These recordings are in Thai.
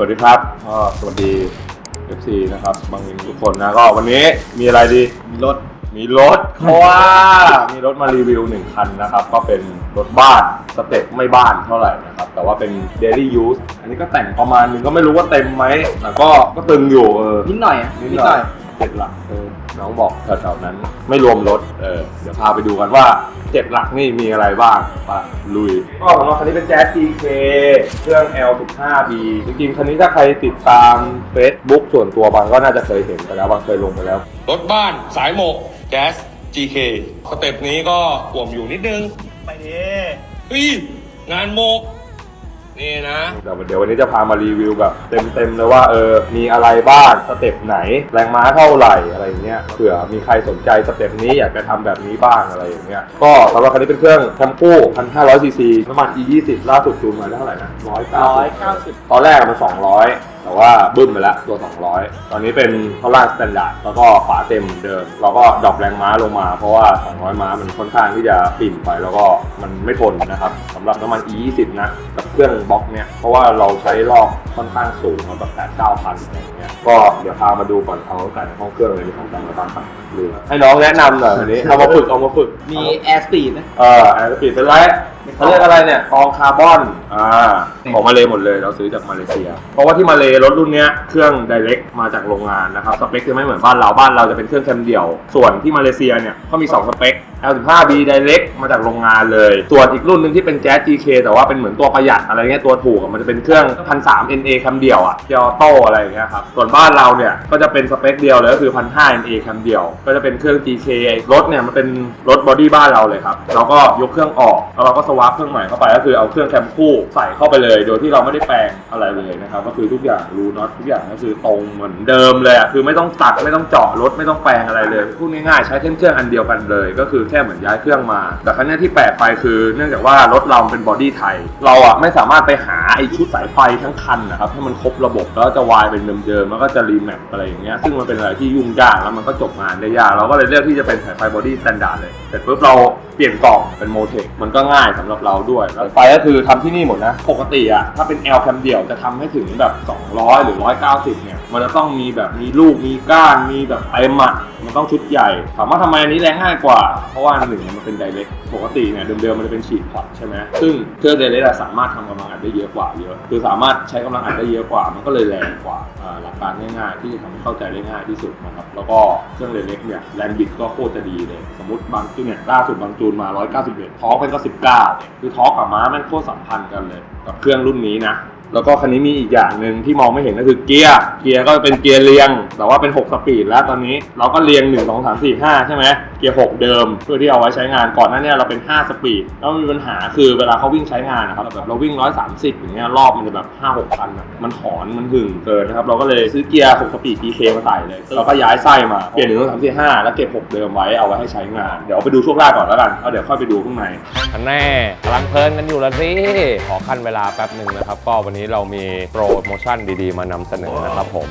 What's up สวัสดีครับก็สวัสดี FC นะครับ บางทุกคนนะก็วันนี้มีอะไรดี มีรถ มีรถเพราะว่ามีรถมารีวิวหนึ่งคันนะครับ ก็เป็นรถบ้านสเต็ปไม่บ้านเท่าไหร่นะครับ แต่ว่าเป็น daily use อันนี้ก็แต่งประมาณหนึงก็ไม่รู้ว่าเต็มไหมแต่ก็ก็ตึงอยู่เออนิดหน่อยอะนิดหน่อย เจ็ดหลักเออน้องบอกแถวๆนั้น ไม่รวมรถเออเดี๋ยวพาไปดูกันว่าเจ็ดหลักนี่มีอะไรบ้างไปลุยก็สำหรับคันนี้เป็นแจ๊ส GK เครื่อง L15B จริงๆคันนี้ถ้าใครติดตาม Facebook ส่วนตัวบางก็น่าจะเคยเห็นไปแล้วบางเคยลงไปแล้ว รถบ้านสายหมกแก๊ส GK สเต็ปนี้ก็อ่วมอยู่นิดนึง ไปดิเฮ้ยงานหมก นี่นะ เดี๋ยวเดี๋ยววันนี้จะพามารีวิวแบบเต็มๆเลยว่าเออ มีอะไรบ้างสเต็ปไหน แรงม้าเท่าไหร่อะไรอย่างเงี้ย เผื่อมีใครสนใจสเต็ปนี้อยากจะทำแบบนี้บ้างอะไรอย่างเงี้ย ก็สำหรับคันนี้เป็นเครื่องแคมโก้1,500ซีซีน้ำมัน E20 ล่าสุดจูนมาได้เท่าไหร่นะ190ร้อยเก้าสิบตอนแรกมัน 200แต่ว่าบึ้มไปแล้วตัว 200 ตอนนี้เป็นข้างล่างสแตนดาร์ดแล้วก็ฝาเต็มเหมือนเดิมเราก็ดรอปแรงม้าลงมา เพราะว่า 200 ม้ามันค่อนข้างที่จะปิ่นไปแล้วก็มันไม่ทนนะครับสำหรับน้ำมัน E20 นะกับเครื่องบล็อกเนี่ยเพราะว่าเราใช้รอบค่อนข้างสูงแบบ8 9พันอะไรอย่างเงี้ยก็เดี๋ยวพามาดูก่อนเอาตั้งแต่ในห้องเครื่องเลยมีของแต่งมาบ้างครับลืมให้น้องแนะนำหน่อยวันนี้เอามาฝึกเอามาฝึกมีแอร์สปีดนะเออแอร์สปีดเป็นไรเขาเรียกอะไรเนี่ยทองคาร์บอนอ่าของมาเลยหมดเลยเราซื้อจากมาเลเซีย เพราะว่าที่มาเลยรถรุ่นเนี้ยเครื่อง direct มาจากโรงงานนะครับสเปคจะไม่เหมือนบ้านเราบ้านเราจะเป็นเครื่องแคมเดี่ยว ส่วนที่มาเลเซียเนี่ยเขามี 2 สเปค L15B direct มาจากโรงงานเลย ส่วนอีกรุ่นหนึ่งที่เป็น Jazz GK แต่ว่าเป็นเหมือนตัวประหยัดอะไรเงี้ยตัวถูกอะมันจะเป็นเครื่อง1,300 NA คมเดียวอะเกียร์ออโต้อะไรอย่างเงี้ยครับ ส่วนบ้านเราเนี่ยก็จะเป็นสเปคเดียวเลยก็คือ1,500 NA คมเดียว ก็จะเป็นเครื่อง GK รถเนี่ยมันเป็นรถบอดี้บ้านเราเลยครับ เราก็ยกเครื่องออกแล้วเราก็สวาปเครื่องใหม่เข้าไปก็คือเอาเครื่องแคมคู่ใส่เข้าไปเลย โดยที่เราไม่ได้แปลงอะไรเลยนะครับก็คือทุกอย่างรูน็อตทุกอย่างก็คือตรงเหมือนเดิมเลยอะคือไม่ต้องตัดไม่ต้องเจาะรถไม่ต้องแปลงอะไรเลยพูดง่ายๆใช้เครื่องเครื่องอันเดียวกันเลยก็คือแค่เหมือนย้ายเครื่องมา แต่ครั้งนี้ที่แปลกไปคือ เนื่องจากว่ารถเราเป็นบอดี้ไทย เราอะไม่สามารถไปหาไอชุดสายไฟทั้งคันนะครับให้มันครบระบบแล้วจะวายเป็นเดิมๆแล้วก็จะรีแมปอะไรอย่างเงี้ยซึ่งมันเป็นอะไรที่ยุ่งยากแล้วมันก็จบงานได้ยากเราก็เลยเลือกที่จะเป็นสายไฟบอดี้สแตนดาร์ดเลยเสร็จปุ๊บเราเปลี่ยนกล่องเป็นโมเทคมันก็ง่ายสำหรับเราด้วยแล้วไฟก็คือทำที่นี่หมดนะปกติอะถ้าเป็น L แคมเดี่ยวจะทำให้ถึงแบบ 200 หรือ 190 เนี่ย มันจะต้องมีแบบมีลูกมีก้านมีแบบเต็มอะมันต้องชุดใหญ่ ถามว่าทำไมอันนี้แรงง่ายกว่าเพราะว่าหนึ่งมันเป็นไดเรกปกติเนี่ยเดิมๆมันจะเป็นฉีดพอตใช่ไหมซึ่งเครื่องไดเรกสามารถทำกำลังอัดได้เยอะกว่าเยอะคือสามารถใช้กำลังอัดได้เยอะกว่า มันก็เลยแรงกว่าหลักการง่ายๆ ที่จะทำให้เข้าใจได้ง่ายที่สุดนะครับแล้วก็เครื่องไดเรกเนี่ยแรงบิดก็โคตรจะดีเลย สมมติบางจูนเนี่ยล่าสุดบางจูนมา 191ทอร์กเป็นก็19คือทอกกับม้าแม่งโคตรสัมพันธ์กันเลย กับเครื่องรุ่นนี้นะแล้วก็คันนี้มีอีกอย่างหนึ่งที่มองไม่เห็นก็คือเกียร์ เกียร์ก็เป็นเกียร์เรียง แต่ว่าเป็น 6 สปีดแล้วตอนนี้ เราก็เรียง 1 2 3 4 5 ใช่ไหม เกียร์ 6 เดิม เพื่อที่เอาไว้ใช้งานก่อนหน้าเนี้เราเป็น 5 สปีด แล้วมีปัญหาคือเวลาเขาวิ่งใช้งานนะครับแบบเราวิ่ง 130 อย่างเงี้ยรอบมันจะแบบ 5 6พันอะมันหอนมันหึ่งเกินนะครับเราก็เลยซื้อเกียร์ 6 สปีด PK มาใส่เลยเราก็ย้ายไส้มาเปลี่ยน1 2 3 4 5แล้วเก็บ 6 เดิมไว้เอาไว้ให้ใช้งานเดี๋ยวไปดูช่วงล่างก่อนแล้วกันแล้วเดี๋ยวค่อยไปดูข้างในอันแน่กำลังเพลินกันอยู่ละสิขอขั้นเวลาแป๊บหนึ่งนะครับก็วันนี้เรามีโปรโมชั่นดีๆ มานำเสนอนะครับผม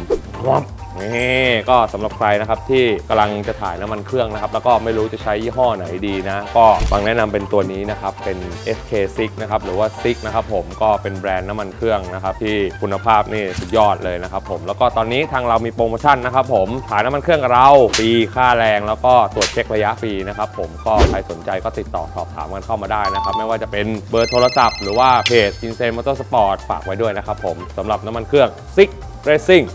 วับ นี่ก็สำหรับใครนะครับที่กำลังจะถ่ายน้ำมันเครื่องนะครับ แล้วก็ไม่รู้จะใช้ยี่ห้อไหนดีนะ ก็บางแนะนำเป็นตัวนี้นะครับ เป็น SK6 นะครับหรือว่า6นะครับผมก็เป็นแบรนด์น้ำมันเครื่องนะครับที่คุณภาพนี่สุดยอดเลยนะครับผมแล้วก็ตอนนี้ทางเรามีโปรโมชั่นนะครับผมถ่ายน้ำมันเครื่องกับเราฟรีค่าแรงแล้วก็ตรวจเช็คระยะฟรีนะครับผมก็ใครสนใจก็ติดต่อสอบถามกันเข้ามาได้นะครับไม่ว่าจะเป็นเบอร์โทรศัพท์หรือว่าเพจ Insane Motorsport ฝากไว้ด้วยนะครับผมสำหรับน้ำมันเครื่อง6 Racing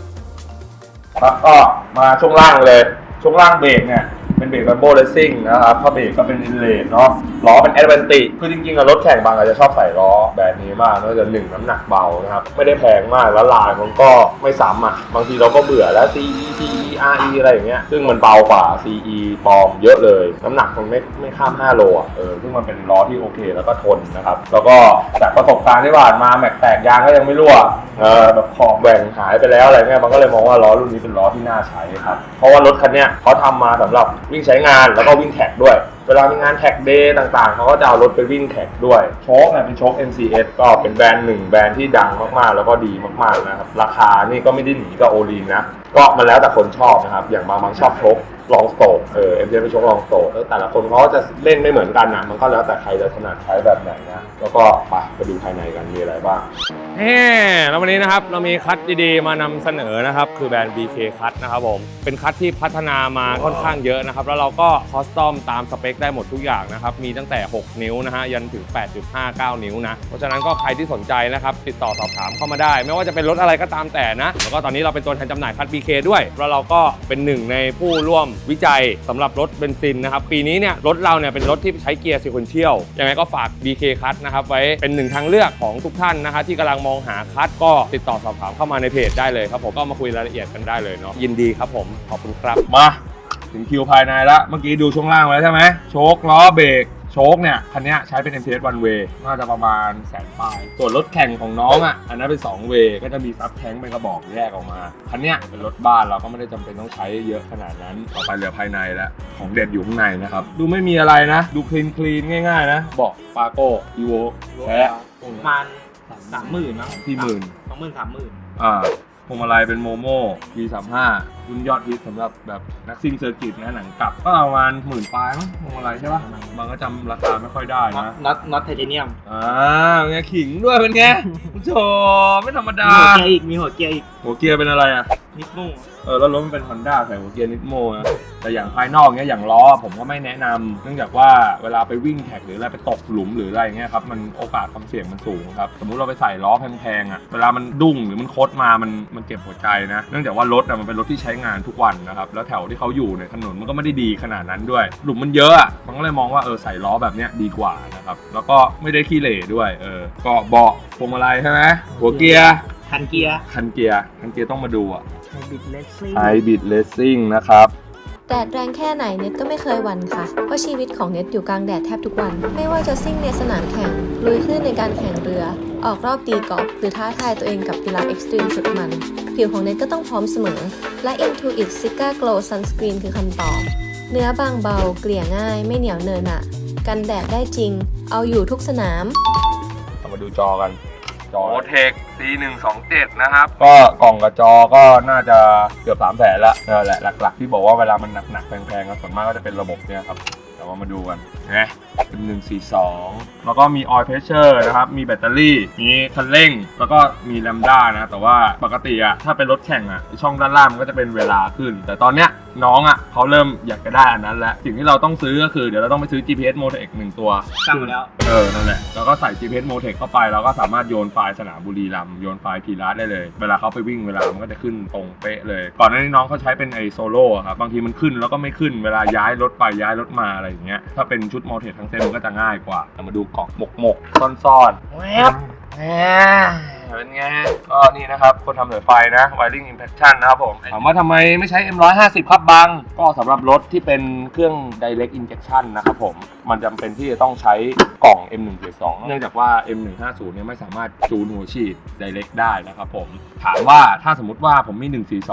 แล้วก็มาช่วงล่างเลย ช่วงล่างเบรกเนี่ย เป็นเบรกแบบโบเลสซิ่งนะครับผ้าเบรกก็เป็นอินเลนเนาะล้อเป็นแอดเวนติคือจริงๆอะรถแข่งบางอาจจะชอบใส่ล้อแบบนี้มากเนื่องจากหนึ่งน้ำหนักเบานะครับ ไม่ได้แพงมากแล้วลายมันก็ไม่ซ้ำอะบางทีเราก็เบื่อแล้ว CE CE RE อะไรอย่างเงี้ยซึ่งมันเบากว่า CE ปลอมเยอะเลย น้ำหนักมันไม่ไม่ข้าม 5 โลอะเออซึ่งมันเป็นล้อที่โอเคแล้วก็ทนนะครับแล้วก็จากประสบการณ์ที่ผ่านมาแม็กแตกยางก็ยังไม่รั่วเออแบบขอบแหว่งหายไปแล้วอะไรเงี้ยมันก็เลยมองว่าล้อรุ่นนี้เป็นล้อที่น่าใช้ครับเพราะว่ารถคันเนี้ยเขาทำมาสำหรับวิ่งใช้งานแล้วก็วิ่งแท็กด้วย เวลามีงานแท็กเดย์ต่างๆ เขาก็จะเอารถไปวิ่งแท็กด้วยโชคเนี่ยเป็นโชค MCS ก็เป็นแบรนด์หนึ่งแบรนด์ที่ดังมากๆ แล้วก็ดีมากๆนะครับ ราคานี่ก็ไม่ได้หนีกับโอลีนนะ ก็มันแล้วแต่คนชอบนะครับ อย่างบางบางชอบชกลองสโตกเออเอ็มเจไปชกลองสโตกแล้แต่ละคนเขาก็จะเล่นไม่เหมือนกันนะมันก็แล้วแต่ใครจะถนัดใช้แบบไหนนะแล้วก็ไปไปดูภายในกันมีอะไรบ้างเฮ้แล้ววันนี้นะครับเรามีคัทดีๆ มานำเสนอนะครับ คือแบรนด์ BK คัทนะครับผมเป็นคัทที่พัฒนามาค่อนข้างเยอะนะครับ แล้วเราก็คอสตอมตามสเปคได้หมดทุกอย่างนะครับ มีตั้งแต่ 6 นิ้วนะฮะยันถึง 8.59 นิ้วนะ เพราะฉะนั้นก็ใครที่สนใจนะครับ ติดต่อสอบถามเข้ามาได้ ไม่ว่าจะเป็นรถอะไรก็ตามแต่นะแล้วก็ตอนนี้เราเป็นตัวแทนจำหน่ายคัท BK ด้วยแล้วเราก็เป็นหนึ่งในผู้ร่วมวิจัยสำหรับรถเบนซินนะครับ ปีนี้เนี่ยรถเราเนี่ยเป็นรถที่ใช้เกียร์ซีควนเชียลยังไงก็ฝาก BK คัทนะครับไว้เป็นหนึ่งทางเลือกของทุกท่านนะคะที่กำลังมองหาคัทก็ติดต่อสอบถามเข้ามาในเพจได้เลยครับผมก็มาคุยรายละเอียดกันได้เลยเนาะยินดีครับผมขอบคุณครับมาถึงคิวภายในละเมื่อกี้ดูช่วงล่างไว้ใช่ไหมโชคล้อเบรก โชคเนี่ยคันเนี้ยใช้เป็น MTS one way น่าจะประมาณแสนปลายส่วนรถแข่งของน้องอะอันนั้นเป็น2 way ก็จะมีซับแท้งเป็นกระบอกแยกออกมาคันเนี้ยเป็นรถบ้านเราก็ไม่ได้จำเป็นต้องใช้เยอะขนาดนั้นต่อไปเหลือภายในแล้วของเด็ดอยู่ข้างในนะครับดูไม่มีอะไรนะ ดูคลีนคลีนง่ายๆนะเบอกปาโก้อีโวแท้ประมาณสามหมื่นนะที่หมื่นสองหมื่นสามหมื่นอ่า พวงมาลัยเป็นโมโม่ V35 รุ่นยอดฮิตสำหรับแบบนักซิ่งเซอร์กิตนะหนังกลับก็ประมาณหมื่นปลายมั้งพวงมาลัยใช่ปะบางก็จำราคาไม่ค่อยได้นะน็อตน็อตไทเทเนียมอ่าไงขิงด้วยเป็นไงผู้ชมไม่ธรรมมีดาหัวเกียร์อีกมีหัวเกียร์อีก หัวเกียร์เป็นอะไรอะ นิดนุ่งเออแล้วรถมันเป็น Honda ใส่หัวเกียร์นิดโมนะแต่อย่างภายนอกเนี้ยอย่างล้อผมก็ไม่แนะนำเนื่องจากว่าเวลาไปวิ่งแท็กหรืออะไรไปตกหลุมหรืออะไรเงี้ยครับมันโอกาสความเสี่ยงมันสูงครับสมมุติเราไปใส่ล้อแพงๆอะเวลามันดุ้งหรือมันคดมามันมันเก็บหัวใจนะเนื่องจากว่ารถอะมันเป็นรถที่ใช้งานทุกวันนะครับแล้วแถวที่เขาอยู่เนี่ยถนนมันก็ไม่ได้ดีขนาดนั้นด้วย หลุมมันเยอะอะมันก็เลยมองว่าเออใส่ล้อแบบเนี้ยดีกว่านะครับแล้วก็ไม่ได้ขี้เหร่ด้วยเออก็เบาะพวงมาลัยใช่ไหมหัวเกียร์คันเกียร์ คันเกียร์คันเกียร์ต้องมาดูอะไฮ บริดเลสซิ่งไฮบิดเลสซิ่งนะครับแดดแรงแค่ไหนเน็ตก็ไม่เคยหวั่นค่ะ เพราะชีวิตของเน็ตอยู่กลางแดดแทบทุกวัน ไม่ว่าจะซิ่งในสนามแข่ง ลุยคลื่นในการแข่งเรือ ออกรอบตีกอล์ฟหรือท้าทายตัวเองกับกีฬาเอ็กซ์ตรีมสุดมัน ผิวของเน็ตก็ต้องพร้อมเสมอ และ Intuit Sika Glow Sunscreen คือคำตอบ เนื้อบางเบา เกลี่ยง่าย ไม่เหนียวเนินอะกันแดดได้จริง เอาอยู่ทุกสนาม เรามาดูจอกัน จอ โอเทค C127 นะครับ ก็กล่องกับจอก็น่าจะเกือบสามแสนละนั่นแหละหลักๆ ที่บอกว่าเวลามันหนักๆแพงๆก็ส่วนมากก็จะเป็นระบบเนี่ยครับ ยวเรามาดูกันนะเป็น142แล้วก็มี oil pressure นะครับ มีแบตเตอรี่ มีคันเร่ง แล้วก็มีแลมด้านะ แต่ว่าปกติอะถ้าเป็นรถแข่งอะช่องด้านล่างมันก็จะเป็นเวลาขึ้น แต่ตอนเนี้ยน้องอะเขาเริ่มอยากจะได้อันนั้นแล้วสิ่งที่เราต้องซื้อก็คือเดี๋ยวเราต้องไปซื้อ GPS Motec หนึ่งตัว สั่งมาแล้ว เออ นั่นแหละ แล้วก็ใส่ GPS Motec เข้าไป แล้วก็สามารถโยนไฟล์สนามบุรีรัมย์โยนไฟล์ทีรัสได้เลย เวลาเขาไปวิ่งเวลามันก็จะขึ้นตรงเป๊ะเลย ก่อนหน้านี้น้องเขาใช้เป็นไอโซโล่ครับ บางทีมันขึ้นแล้วก็ไม่ขึ้น เวลาย้ายรถไปย้ายรถมาอะไรอย่างเงี้ย ถ้าเป็นชุดมอเทสทั้งเส้นมันก็จะง่ายกว่า มาดูกล่องหมกหมกๆซ่อนๆ แวบแหม เป็นไงก็นี่นะครับ คนทำสายไฟนะ Wiring Impaction นะครับผม ถามว่าทำไมไม่ใช้ M150 ครับบังก็สำหรับรถที่เป็นเครื่อง Direct Injection นะครับผม มันจำเป็นที่จะต้องใช้กล่อง M172 เนื่องจากว่า M150 เนี่ยไม่สามารถจูนหัวฉีด Direct ได้นะครับผม ถามว่าถ้าสมมติว่าผมมี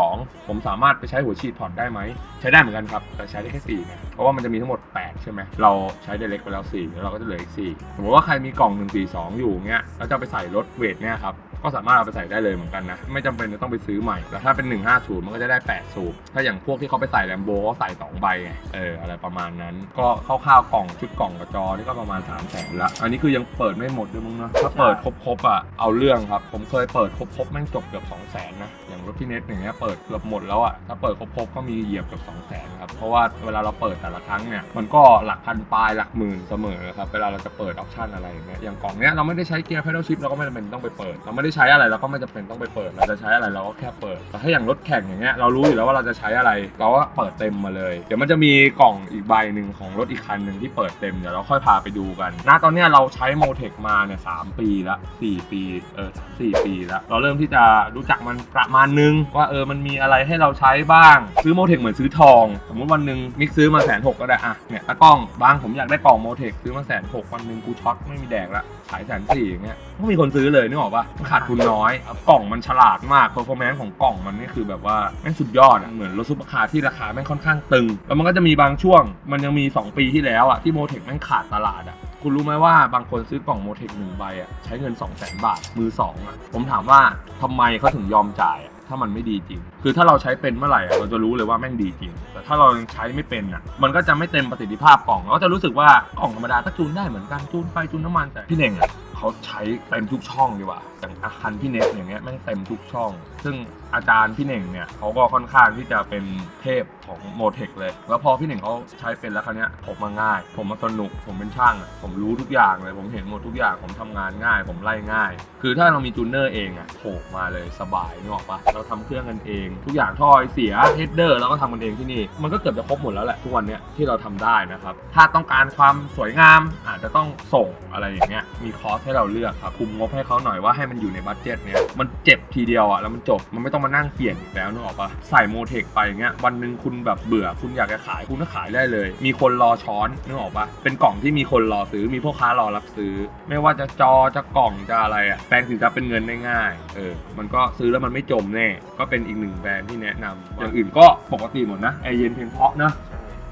142 ผมสามารถไปใช้หัวฉีดพอร์ตได้ไหม ใช้ได้เหมือนกันครับ แต่ใช้ได้แค่4นะเพราะว่ามันจะมีทั้งหมด 8 ใช่ไหม เราใช้ Direct ไปแล้ว4แล้วเราก็จะเหลืออีก4สมมติว่าใครมีกล่อง 142 อยู่เงี้ยแล้วจะเอาไปใส่รถเวทเนี่ยครับ ก็สามารถเอาไปใส่ได้เลยเหมือนกันนะ ไม่จำเป็นจะต้องไปซื้อใหม่แต่ถ้าเป็น 150 มันก็จะได้ 8 สูบ ถ้าอย่างพวกที่เขาไปใส่แลมโบก็ใส่ 2 ใบไงเอออะไรประมาณนั้น ก็คร่าวๆกล่องชุดกล่องกับจอนี่ก็ประมาณ3 0 0แสนละอันนี้คือยังเปิดไม่หมดด้วยมั้งนะถ้าเปิดครบๆอะเอาเรื่องครับ ผมเคยเปิดครบๆแม่งจบเกือบ2 0 0แสนนะอย่างรถพี่เน็ตอย่างเงี้ยเปิดเกือบหมดแล้วอะถ้าเปิดครบๆก็มีเหยียบเกือบ2 0 0แสนครับเพราะว่าเวลาเราเปิดแต่ละครั้งเนี่ยมันก็หลักพันปลายหลักหมื่นเสมอครับเวลาเราจะเปิดออปชันอะไรอย่างเงี้ยอย่างกล่องเนี้ยเราไม่ได้ใช้เกียร์ pedal shift เราก็ไม่จำเป็นต้องไปเปิดเราไม่ได้ใช้อะไรเราก็ไม่จำเป็นต้องไปเปิด เราจะใช้อะไรเราก็แค่เปิดแต่ถ้าอย่างรถแข่งอย่างเงี้ยเรารู้อยู่แล้วว่าเราจะใช้อะไรเราก็เปิดเต็มมาเลย เดี๋ยวมันจะมีกล่องอีกใบหนึ่งของรถอีกคันหนึ่งที่เปิดเต็มเดี๋ยวเราค่อยพาไปดูกันณตอนเนี้ยเราใช้โมเทคมาเนี่ยสามปีละสี่ปีเออสี่ปีละเราเริ่มที่จะรู้จักมันประมาณนึงว่าเออมันมีอะไรให้เราใช้บ้าง ซื้อโมเทคเหมือนซื้อทอง สมมติวันหนึ่งมิกซื้อมาแสนหกก็ได้อะเนี่ยตากล้องบางผมอยากได้กล่องโมเทคซื้อมาแสนหกวันหนึ่งกูช็อตไม่มีแดกละขายแสนสี่อย่างเงี้ยก็มีคนซื้อเลยนึกออกปะมันขาดทุนน้อยกล่องมันฉลาดมาก p e r f o r m a n c e ของกล่องมันนี่คือแบบว่าแม่งสุดยอดอะเหมือนรถซุปเปอร์คาร์ที่ราคาแม่งค่อนข้างตึง แล้วมันก็จะมีบางช่วง มันยังมี 2 ปีที่แล้วอะที่โมเทคแม่งขาดตลาดอะคุณรู้ไหมว่าบางคนซื้อกล่องโมเทคหนึ่งใบอะใช้เงิน 2 0 0 0 0 0 บาทมือสองอะผมถามว่าทำไมเขาถึงยอมจ่ายอะถ้ามันไม่ดีจริง คือถ้าเราใช้เป็นเมื่อไหร่เราจะรู้เลยว่าแม่งดีจริง แต่ถ้าเรายังใช้ไม่เป็นอะมันก็จะไม่เต็มประสิทธิภาพกล่องเราก็จะรู้สึกว่ากล่องธรรมดาก็จูนได้เหมือนกันจูนไฟจูนน้ำมันแต่พี่เน่งอะเขาใช้เต็มทุกช่องดีกว่าอย่างอาคารพี่เน็ตอย่างเงี้ยแม่งเต็มทุกช่อง ซึ่งอาจารย์พี่เน่งเนี่ยเขาก็ค่อนข้างที่จะเป็นเทพของโมเทคเลย แล้วพอพี่เน่งเขาใช้เป็นแล้วคราวเนี้ยผมมาง่าย ผมมาสนุกผมเป็นช่าง ผมรู้ทุกอย่างเลย ผมเห็นหมดทุกอย่างผมทำงานง่าย ผมไล่ง่าย คือถ้าเรามีจูนเนอร์เองอะโผล่มาเลยสบายนึกออกปะเราทำเครื่องกันเองทุกอย่างท่อไอเสียเฮดเดอร์เราก็ทำกันเองที่นี่ มันก็เกือบจะครบหมดแล้วแหละทุกวันเนี้ยที่เราทำได้นะครับ ถ้าต้องการความสวยงามอาจจะต้องส่งอะไรอย่างเงี้ยมีคอร์สให้เราเลือกครับคุมงบให้เขาหน่อยว่าให้มันอยู่ในบัตเจ็ตเนี้ยมันเจ็บทีเดียวอะแล้วมันจบมันไม่ต้องมานั่งเปลี่ยนอีกแล้วนึกออกปะใส่โมเทคไปอย่างเงี้ยวันหนึ่งคุณแบบเบื่อคุณอยากจะขายคุณก็ขายได้เลย มีคนรอช้อนนึกออกปะเป็นกล่องที่มีคนรอซื้อมีพ่อค้ารอรับซื้อ ไม่ว่าจะจอจะกล่องจะอะไรอะแปลงสินทรัพย์เป็นเงินได้ง่ายเออมันก็ซื้อแล้วมันไม่จมแน่ก็เป็นอีกหนึ่งแบรนด์ที่แนะนำอย่างอื่นก็ปกติหมดนะแอร์เย็นเพียงเพราะนะ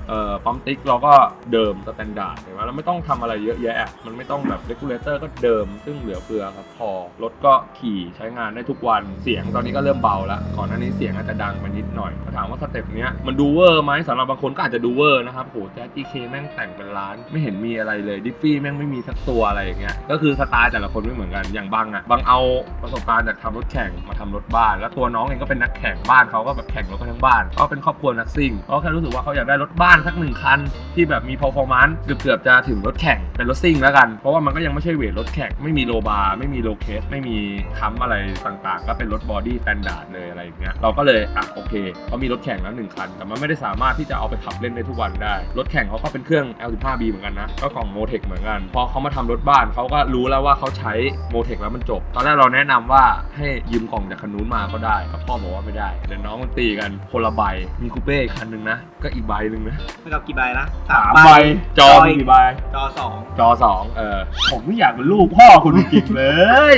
เอ่อปั๊มติ๊กเราก็เดิมสแตนดาร์ดเห็นไหมเราไม่ต้องทำอะไรเยอะแยะ มันไม่ต้องแบบเ e กูลเลเตอร์ก็เดิม ซึ่งเหลือเฟือครับพอรถก็ขี่ใช้งานได้ทุกวันเสียงตอนนี้ก็เริ่มเบาแล้วก่อนหน้านี้เสียงอาจจะดังไปนิดหน่อยถาถามว่าสเต็ปเนี้ยมันดูเวอร์ไหมสำหรับบางคนก็อาจจะดูเวอร์นะครับโหแจ๊สจีเคแม่งแต่งเป็นล้าน ไม่เห็นมีอะไรเลยดิฟฟี่แม่งไม่มีสักตัวอะไรอย่างเงี้ยก็คือสไตล์แต่ละคนไม่เหมือนกันอย่างบางอะบางเอาประสบการณ์จากทำรถแข่งมาทำรถบ้าน แล้วตัวน้องเองก็เป็นนักแข่งบ้านเขาก็แบบแข่งรถกันทั้งบ้านเขาเป็นครอบครัวนักซิ่งเขาแค่รู้สึกว่าเขาอยากได้รถบ้านสักหนึ่งคัน ที่แบบมี performance เกือบจะถึงรถแข่งเป็นรถซิ่งแล้วกัน เพราะว่ามันก็ยังไม่ใช่เวทรถแข่งไม่มีโลบาร์ไม่มีโลเคสไม่มีค้ำอะไรต่างๆ ก็เป็นรถบอดี้สแตนดาร์ดเลยอะไรอย่างเงี้ยเราก็เลยอะโอเคเขามีรถแข่งแล้วหนึ่งคัน แต่มันไม่ได้สามารถที่จะเอาไปขับเล่นได้ทุกวันได้ รถแข่งเขาก็เป็นเครื่อง L15B เหมือนกันนะก็กล่องโมเทคเหมือนกันพอเขามาทำรถบ้านเขาก็รู้แล้วว่าเขาใช้โมเทคแล้วมันจบ ตอนแรกเราแนะนำว่าให้ยืมกล่องจากคันนู้นมาก็ได้แต่พ่อบอกว่าไม่ได้เดี๋ยวน้องมันตีกันคนละใบมีคูเป้อีกคันหนึ่งนะก็อีกใบหนึ่งนะเท่ากับกี่ใบนะสามใบจอมีกี่ใบจอสองจอสองเออผมไม่อยากเป็นลูกพ่อคุณจริงๆเลย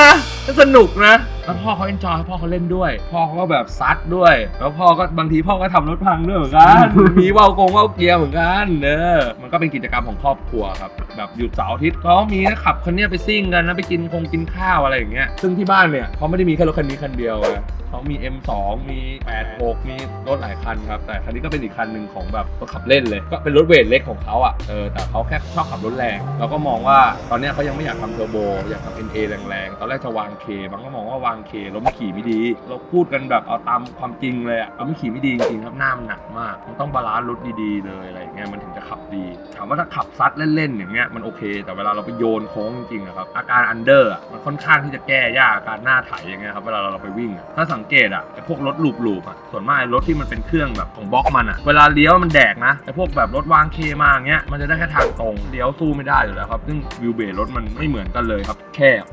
นะสนุกนะแล้วพ่อเขาเอนจอยพ่อเขาเล่นด้วย พ่อเขาก็แบบซัดด้วย แล้วพ่อก็บางทีพ่อก็ทำรถพังด้วยเหมือนกัน มีเว่ากงเว่าเกียร์เหมือนกันเนอมันก็เป็นกิจกรรมของครอบครัวครับ แบบหยุดเสาร์อาทิตย์เขามีนะขับคันเนี้ยไปซิ่งกันนะไปกินคงกินข้าวอะไรอย่างเงี้ย ซึ่งที่บ้านเนี่ยเขาไม่ได้มีแค่รถคันนี้คันเดียวนะเขามี M2 มี 86 มีรถหลายคันครับ แต่คันนี้ก็เป็นอีกคันหนึ่งของแบบรถขับเล่นเลย ก็เป็นรถเวทเล็กของเขาอะ เออ แต่เขาแค่ชอบขับรถแรง เราก็มองว่าตอนเนี้ยเขายังไม่อยากทำเทอร์โบ อยากทำ NA แรงๆ ตอนแรกจะวางเคบางก็มองว่าวางเคล้มขี่ไม่ดี เราพูดกันแบบเอาตามความจริงเลยอะเราไม่ขี่ไม่ดีจริงๆครับหน้ามันหนักมาก มันต้องบาลานซ์รถดีๆเลยอะไรอย่างเงี้ยมันถึงจะขับดี ถามว่าถ้าขับซัดเล่นๆอย่างเงี้ยมันโอเค แต่เวลาเราไปโยนโค้งจริงๆอะครับอาการอันเดอร์อะมันค่อนข้างที่จะแก้ยากอาการหน้าไถอย่างเงี้ยครับเวลาเราไปวิ่ง ถ้าสังเกตอะไอ้พวกรถลูบๆอะส่วนมากไอ้รถที่มันเป็นเครื่องแบบของบล็อกมันอะเวลาเลี้ยวมันแดกนะไอ้พวกแบบรถวางเคมาอย่างเงี้ยมันจะได้แค่ทางตรงเลี้ยวสู้ไม่ได้อยู่แล้วครับซึ่งวิวเบรรถมันไม่เหมือนกันเลยครับแคบ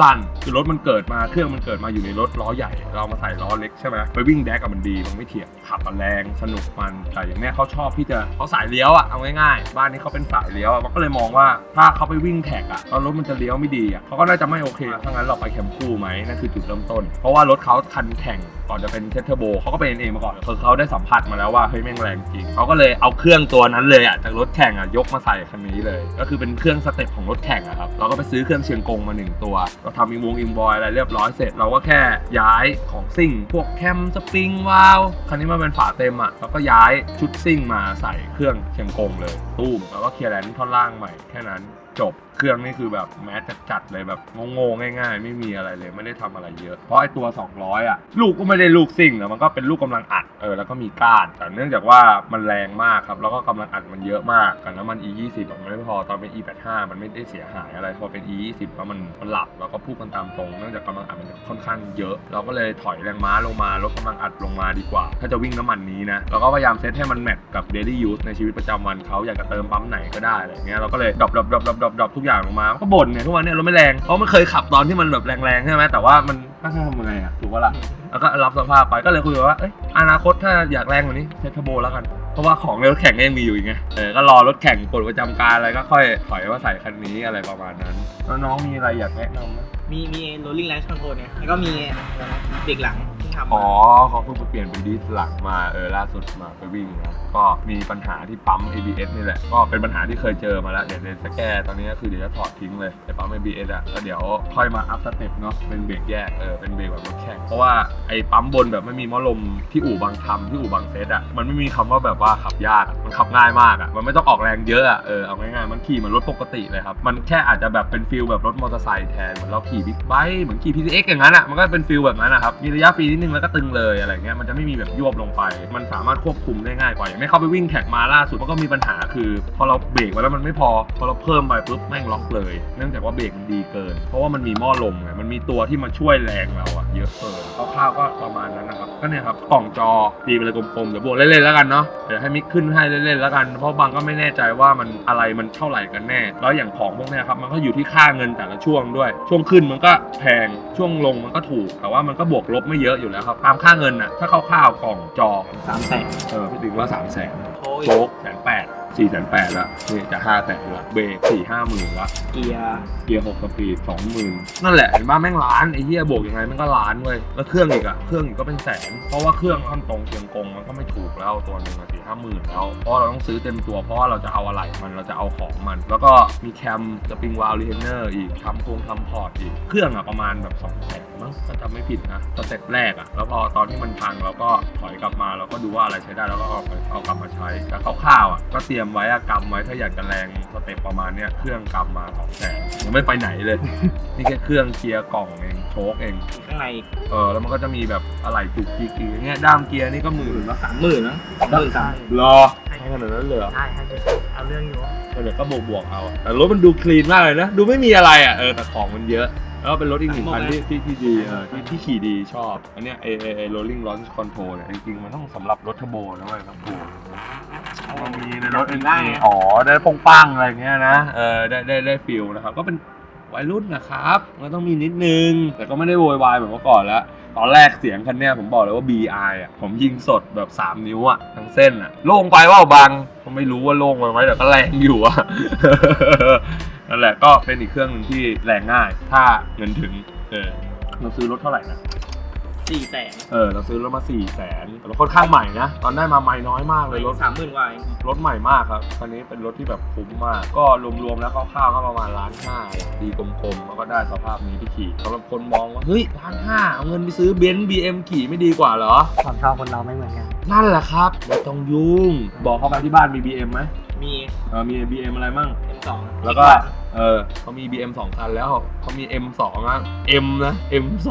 สั้นคือรถมันเกิดมาเครื่องมันเกิดมาอยู่ในรถล้อใหญ่ เรามาใส่ล้อเล็กใช่ไหมไปวิ่งแดกกับมันดีมันไม่เถียงขับมันแรงสนุกมันแต่อย่างเนี้ยเขาชอบที่จะเขาสายเลี้ยวอะเอาง่ายๆบ้านนี้เขาเป็นสายเลี้ยวอะมันก็เลยมองว่าถ้าเขาไปวิ่งแท็กอะแล้วรถมันจะเลี้ยวไม่ดีอะเขาก็น่าจะไม่โอเคถ้างั้นเราไปแคมคู่ไหมนั่นคือจุดเริ่มต้น เพราะว่ารถเขาคันแข่งก่อนจะเป็นเทสเทอร์โบเขาก็เป็นเองมาก่อนคือเขาได้สัมผัสมาแล้วว่าเฮ้ยแม่งแรงจริงเขาก็เลยเอาเครื่องตัวนั้นเลยอะจากรถแข่งอะยกมาใส่คันนี้เลย ก็คือเป็นเครื่องสเต็ปของรถแข่งอะครับเราก็ไปซื้อเครื่องเชียงกงมาหนึ่งตัวเราทำอินวงอินบอยอะไรเรียบร้อยเสร็จเราก็แค่ย้ายของซิ่ง พวกแคมสปริงวาลวคันนี้มันเป็นฝาเต็มอะเราก็ย้ายชุดซิ่งมาใส่เครื่องเชียงกงเลยตู้มแล้วก็เคลียร์แลนท่อนล่างใหม่แค่นั้น จบเครื่องนี่คือแบบแมสจัดเลยแบบโง่ๆง่าย ๆ ไม่มีอะไรเลยไม่ได้ทำอะไรเยอะ เพราะไอตัว 200 อะ ลูกก็ไม่ได้ลูกซิ่งแต่มันก็เป็นลูกกำลังอัดเออแล้วก็มีก้านแต่เนื่องจากว่ามันแรงมากครับ แล้วก็กำลังอัดมันเยอะมากกับน้ำมัน E20 อะมันไม่พอตอนเป็น E85 มันไม่ได้เสียหายอะไรพอเป็น E20 แล้วมันมันหลับแล้วก็พูดกันตามตรงเนื่องจากกำลังอัดมันค่อนข้างเยอะ เราก็เลยถอยแรงม้าลงมาลดกำลังอัดลงมาดีกว่า ถ้าจะวิ่งน้ำมันนี้นะเราก็พยายามเซตให้มันแมทกับ daily use ในชีวิตประจำวันเขาอยากจะเติมปั๊มไหนก็ได้อะไรเงี้ยเราก็เลยดรอปดรอปดรอปดรอปดรอปดรอปทุกอย่างลงมาก็บ่นเนี่ยทุกวันเนี่ยรถไม่แรงเพราะมันเคยขับตอนที่มันแบบแรงๆใช่ไหมแต่ว่ามันก็ทำยังไงอะถูกปะล่ะแล้วก็รับสภาพไปก็เลยคุยกันว่าเอ้ยอนาคตถ้าอยากแรงกว่านี้เซตเทอร์โบแล้วกันเพราะว่าของในรถแข่งก็ยังมีอยู่อีกไงเออก็รอรถแข่งกฎประจำการอะไรก็ค่อยถอยมาใส่คันนี้อะไรประมาณนั้นแล้วน้องมีอะไรอยากแนะนำไหมมีมี rolling launch control เนี่ยแล้วก็มีอะไรนะเบรกหลัง ทำอ๋อเขาเพิ่งไปเปลี่ยนเป็นดิสหลังมาเออล่าสุดมาไปวิ่งนะก็มีปัญหาที่ปั๊ม ABS นี่แหละ ก็เป็นปัญหาที่เคยเจอมาแล้วเดี๋ยวเดี๋ยวจะแก้ตอนนี้ก็คือเดี๋ยวจะถอดทิ้งเลยไอ้ปั๊ม ABS อะแล้วเดี๋ยวค่อยมาอัพสเต็ปเนาะเป็นเบรกแยกเออเป็นเบรกแบบรถแข่งเพราะว่าไอ้ปั๊มบนแบบไม่มีมอลมที่อู่บางทำที่อู่บางเซตอะมันไม่มีคำว่าแบบว่าขับยากมันขับง่ายมากอะมันไม่ต้องออกแรงเยอะอะเออเอาง่ายๆมันขี่มือนรถปกติเลยครับมันแค่อาจจะแบบเป็นฟิลแบบรถมอเตอร์ไซค์แทนเหมือนเราขี่บิ๊กไบค์เหมือนขี่ PCX อย่างนั้นอะมันก็เป็นฟิลแบบนั้นนะครับมีระยะฟรีนิดนึงแล้วก็ตึงเลยอะไรเงี้ยมันจะไม่มีแบบยวบลงไป มันสามารถควบคุมได้ง่ายกว่าอย่างไม่เข้าไปวิ่งแท็กมาล่าสุดมันก็มีปัญหาคือ พอเราเบรกไว้แล้วมันไม่พอ พอเราเพิ่มไปปุ๊บแม่งล็อกเลย เนื่องจากว่าเบรกมันดีเกิน เพราะว่ามันมีหม้อลมไงมันมีตัวที่มาช่วยแรงเราอะเยอะเกินคร่าวๆก็ประมาณนั้นนะครับก็เนี่ยครับกล่องจอตีไปเลยกลมๆเดี๋ยวบวกเล่นๆแล้วกันเนาะเดี๋ยวให้มิกขึ้นให้เล่นๆแล้วกัน เพราะบางก็ไม่แน่ใจว่ามันอะไรมันเท่าไหร่กันแน่ แล้วอย่างของพวกเนี้ยครับมันก็อยู่ที่ค่าเงินแต่ละช่วงด้วย ช่วงขึ้นมันก็แพงช่วงลงมันก็ถูกแต่ว่ามันก็บวกลบไม่เยอะอยู่แล้วครับตามค่าเงินน่ะ ถ้าคร่าวๆกล่องจอสามแสนเออพี่ถึงว่าสามแสนโอ้ยโชคแสนแปด สี่แสนแปดละนี่จะห้าแสนละเบรกสี่ห้าหมื่นละเกียร์เกียร์หกสปีดสองหมื่นนั่นแหละเห็นบ้าแม่งล้านไอ้เหี้ยบวกยังไงมันก็ล้านเว้ยแล้วเครื่องอีกอะเครื่องอีกก็เป็นแสน เพราะว่าเครื่องขั้นตรงเชียงกงมันก็ไม่ถูกแล้วตัวหนึ่งอะสี่ห้าหมื่นแล้วเพราะเราต้องซื้อเต็มตัวเพราะว่าเราจะเอาอะไรมันเราจะเอาของมัน แล้วก็มีแคมสปริงวาลรีเทนเนอร์อีกทำโครงทำพอร์ตอีกเครื่องอะประมาณแบบสองแสนมั้งถ้าจำไม่ผิดนะสเต็ปแรกอะแล้วพอตอนที่มันพังเราก็ถอยกลับมาเราก็ดูว่าอะไรใช้ได้แล้วก็เอาไปเอากลับมาใช้แต่คร่าวๆอะก็เตรียมไว้อะกำไว้ถ้าอยากจะแรงสเต็ปประมาณเนี้ยเครื่องกำมาสองแสนยังไม่ไปไหนเลย นี่แค่เครื่องเกียร์กล่องเองโชคเองข้างในเออแล้วมันก็จะมีแบบอะไรจุกจิกอีกอย่างเงี้ยด้ามเกียร์นี่ก็หมื่นละสามหมื่นนะสามหมื่นสามรอให้ขนาดนั้นเลยเหรอใช่ให้ไปเอาเรื่องอยู่ เดี๋ยวก็บวกบวกๆเอา แต่รถมันดูคลีนมากเลยนะ ดูไม่มีอะไรอะ เออ แต่ของมันเยอะ แล้วก็เป็นรถอีกหนึ่งคันที่ที่ที่ดีเออที่ที่ขี่ดีชอบ อันเนี้ยไอไอไอ rolling launch control เนี่ยจริงๆมันต้องสำหรับรถเทอร์โบนะเว้ยครับมันมีในรถได้อ๋อได้ปงปังอะไรเงี้ยนะเออได้ได้ได้ฟิลนะครับ ก็เป็นวัยรุ่นนะครับ มันต้องมีนิดนึง แต่ก็ไม่ได้โวยวายแบบเมื่อก่อนแล้ว ตอนแรกเสียงคันเนี้ยผมบอกเลยว่า BI อะผมยิงสดแบบ 3 นิ้วอะทั้งเส้นอะโล่งไปว่าบางผมไม่รู้ว่าโล่งไปไหมแต่ก็แรงอยู่อะนั่นแหละก็เป็นอีกเครื่องหนึงที่แรงง่าย ถ้าเงินถึงเออเราซื้อรถเท่าไหร่นะ สี่แสนเออเราซื้อรถมา4ี่แสนแต่รถค่อนข้างใหม่นะ ตอนได้มาใหม่น้อยมากเลยรถสามหมื่นกว่าเองรถใหม่มากครับคันนี้เป็นรถที่แบบคุ้มมาก ก็รวมๆแล้วคร่าวๆก็ประมาณล้านห้าดีกลมๆแล้วก็ได้สภาพนี้ที่ขี่สำหรับคนมองว่าเฮ้ยล้านห้าเอาเงินไปซื้อเบนซ์บีเอ็มขี่ไม่ดีกว่าเหรอความชอบคนเราไม่เหมือนกันนั่นแหละครับไม่ต้องยุ่ง บอกเขาไปที่บ้านมี BM ไหมมีเออมี BM อะไรมั่ง M2 แล้วก็ เออเขามี BM สองคันแล้วเขามี M2 นะ M นะ M2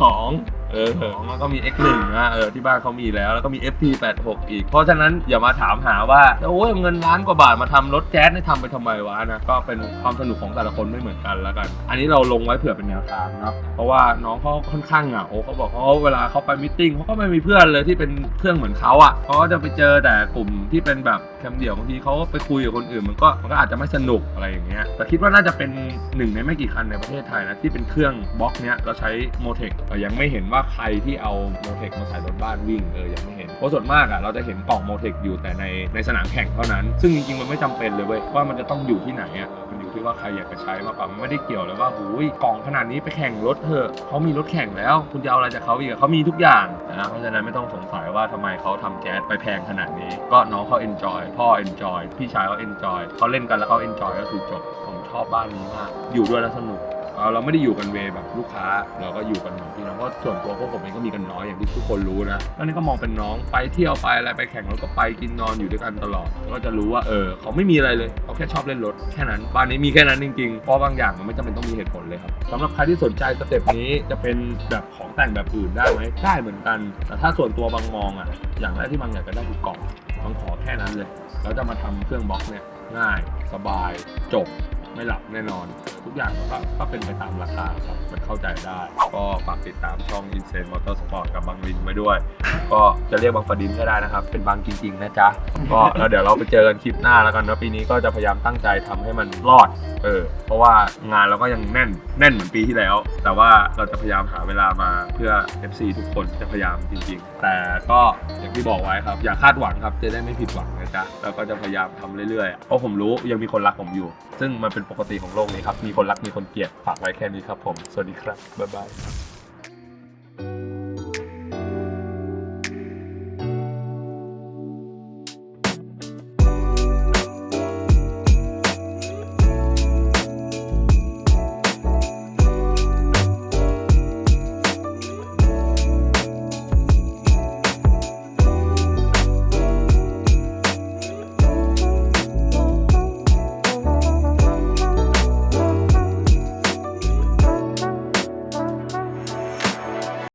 เออแล้วก็มี X1 นะเออที่บ้านเขามีแล้วแล้วก็มี FT86 อีก เพราะฉะนั้นอย่ามาถามหาว่าโอ้ยเงินล้านกว่าบาทมาทำรถแจ๊สนี่ทำไปทำไมวะนะก็เป็นความสนุกของแต่ละคนไม่เหมือนกันแล้วกัน อันนี้เราลงไว้เผื่อเป็นแนวทางเนาะเพราะว่าน้องเขาค่อนข้างเหงาเขาบอกเขาเวลาเขาไปมิทติ้งเขาก็ไม่มีเพื่อนเลยที่เป็นเครื่องเหมือนเขาอะเขาก็จะไปเจอแต่กลุ่มที่เป็นแบบแคมเดี่ยวบางทีเขาไปคุยกับคนอื่นมันก็มันก็อาจจะไม่สนุกอะไรอย่างเงี้ยแต่คิดว่าน่าจะเป็นหนึ่งในไม่กี่คันในประเทศไทยนะ ที่เป็นเครื่องบล็อกเนี้ยแล้วใช้โมเทคยังไม่เห็นว่าใครที่เอาโมเทคมาใส่รถบ้านวิ่งเออยังไม่เห็นเพราะส่วนมากอะเราจะเห็นกล่องโมเทคอยู่แต่ในในสนามแข่งเท่านั้น ซึ่งจริงๆมันไม่จำเป็นเลยเว้ยว่ามันจะต้องอยู่ที่ไหนอะมันอยู่ที่ว่าใครอยากจะใช้มากกว่ามันไม่ได้เกี่ยวเลยว่าหูยกล่องขนาดนี้ไปแข่งรถเถอะเขามีรถแข่งแล้ว คุณจะเอาอะไรจากเขาอีกอะเขามีทุกอย่างนะเพราะฉะนั้นไม่ต้องสงสัยว่าทำไมเขาทำแก๊สไปแพงขนาดนี้ ก็น้องเขาเอนจอยพ่อเอนจอยพี่ชายเขาเอนจอยเขาเล่นกันแล้วเขาเอนจอยก็คือจบ ชอบบ้านนี้มาก อยู่ด้วยแล้วสนุกเราเราไม่ได้อยู่กันเวแบบลูกค้า เราก็อยู่กันเหมือนพี่น้องเพราะส่วนตัวพวกผมเองก็มีกันน้อยอย่างที่ทุกคนรู้นะแล้วนี่ก็มองเป็นน้องไปเที่ยวไปอะไรไปแข่งรถก็ไปกินนอนอยู่ด้วยกันตลอด ก็จะรู้ว่าเออเขาไม่มีอะไรเลยเขาแค่ชอบเล่นรถแค่นั้นบ้านนี้มีแค่นั้นจริงๆเพราะบางอย่างมันไม่จำเป็นต้องมีเหตุผลเลยครับสำหรับใครที่สนใจสเต็ปนี้จะเป็นแบบของแต่งแบบอื่นได้ไหมได้เหมือนกัน แต่ถ้าส่วนตัวบางมองอะอย่างแรกที่บางอยากจะได้คือกล่องบางขอแค่นั้นเลยแล้วจะมาทำเครื่องบล็อกเนี่ยง่าย สบายจบ ไม่หลับแน่นอน ทุกอย่างก็ก็เป็นไปตามราคาครับมันเข้าใจได้ ก็ฝากติดตามช่อง Insane Motorsport กับบางลินไว้ด้วย ก็จะเรียกบางฟดินก็ได้นะครับ เป็นบางจริง ๆ นะจ๊ะ ก็แล้วเดี๋ยวเราไปเจอกันคลิปหน้าแล้วกันนะปีนี้ก็จะพยายามตั้งใจทำให้มันรอด เออ เพราะว่างานเราก็ยังแน่นแน่นเหมือนปีที่แล้ว แต่ว่าเราจะพยายามหาเวลามาเพื่อ FC ทุกคนจะพยายามจริง ๆ แต่ก็อย่างที่บอกไว้ครับ อย่าคาดหวังครับจะได้ไม่ผิดหวังนะจ๊ะแล้วก็จะพยายามทำเรื่อยๆเพราะผมรู้ยังมีคนรักผมอยู่ ซึ่งมันเป็นเป็นปกติของโลกนี้ครับ มีคนรักมีคนเกลียดฝากไว้แค่นี้ครับผม สวัสดีครับ บ๊ายบาย